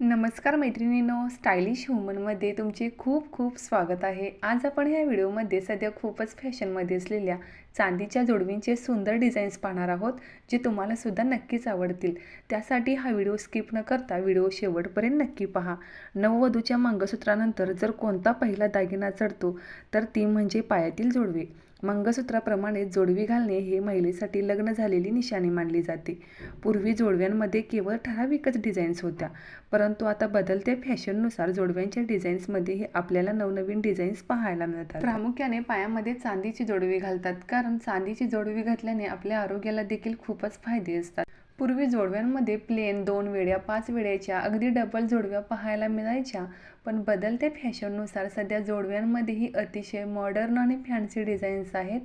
नमस्कार मैत्रिणींनो स्टायलिश ह्युमनमध्ये तुमचे खूप खूप स्वागत आहे. आज आपण ह्या व्हिडिओमध्ये सध्या खूपच फॅशनमध्ये असलेल्या चांदीच्या जोडवींचे सुंदर डिझाईन्स पाहणार आहोत जे तुम्हाला सुद्धा नक्कीच आवडतील. त्यासाठी हा व्हिडिओ स्किप न करता व्हिडिओ शेवटपर्यंत नक्की पहा. नववधूच्या मंगळसूत्रानंतर जर कोणता पहिला दागिना चढतो तर ती म्हणजे पायातील जोडवी. मंगळसूत्राप्रमाणे जोडवी घालणे हे महिलेसाठी लग्न झालेली निशाणी मानली जाते. पूर्वी जोडव्यांमध्ये केवळ ठराविकच डिझाईन्स होत्या परंतु आता बदलत्या फॅशननुसार जोडव्यांच्या डिझाईन्समध्येही आपल्याला नवनवीन डिझाईन्स पाहायला मिळतात. प्रामुख्याने पायामध्ये चांदीची जोडवी घालतात कारण चांदीची जोडवी घातल्याने आपल्या आरोग्याला देखील खूपच फायदे असतात. पूर्वी जोडव्यांमध्ये प्लेन दोन वेड्या पाच वेड्याच्या अगदी डबल जोडव्या पाहायला मिळायच्या. पण बदलत्या फॅशननुसार सध्या जोडव्यांमध्येही अतिशय मॉडर्न आणि फॅन्सी डिझाईन्स आहेत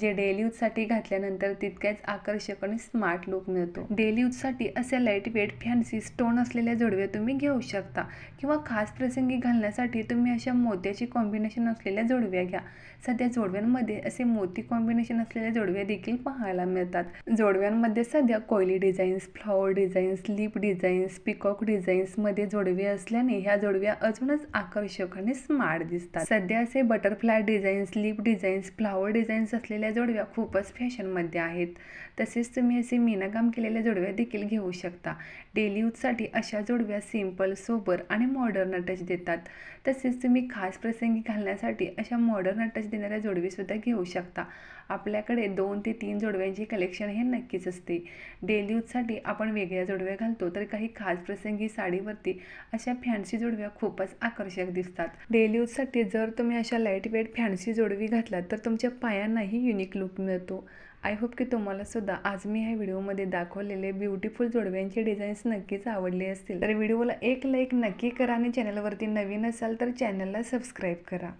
जे डेली यूजसाठी घातल्यानंतर तितक्याच आकर्षक आणि स्मार्ट लुक मिळतो. डेली यूजसाठी असे लाइट वेट फॅन्सी स्टोन असलेल्या जोडव्या तुम्ही घेऊ शकता किंवा खास प्रसंगी घालण्यासाठी तुम्ही अशा मोत्याची कॉम्बिनेशन असलेल्या जोडव्या घ्या. सध्या जोडव्यांमध्ये असे मोती कॉम्बिनेशन असलेल्या जोडव्या देखील पाहायला मिळतात. जोडव्यांमध्ये सध्या कोयली designs flower designs lip designs peacock डिझाईन्समध्ये जोडवे असल्याने ह्या जोडव्या अजूनच आकर्षक आणि स्मार्ट दिसतात. सध्या असे butterfly designs lip designs flower designs असलेल्या जोडव्या खूपच फॅशनमध्ये आहेत. तसेच तुम्ही असे मीनाकाम केलेल्या जोडव्या देखील घेऊ शकता. डेली यूजसाठी अशा जोडव्या सिंपल सोबर आणि मॉडर्न टच देतात. तसेच तुम्ही खास प्रसंगी घालण्यासाठी अशा मॉडर्न टच देणाऱ्या जोडवीसुद्धा घेऊ शकता. आपल्याकडे दोन ते तीन जोडव्यांची कलेक्शन हे नक्कीच असते. डेली यूजसाठी आपण वेगळ्या जोडव्या घालतो तर काही खास प्रसंगी साडीवरती अशा फॅन्सी जोडव्या खूपच आकर्षक दिसतात. डेली यूजसाठी जर तुम्ही अशा लाइट वेट फॅन्सी जोडवी घातलात तर तुमच्या पायांनाही युनिक लुक मिळतो. आय होप की तुम्हाला सुद्धा आज मी ह्या व्हिडिओमध्ये दाखवलेले ब्युटिफुल जोडव्यांचे डिझाईन्स नक्कीच आवडले असतील. तर व्हिडिओला एक लाईक नक्की करा आणि चॅनलवरती नवीन असाल तर चॅनलला सबस्क्राईब करा.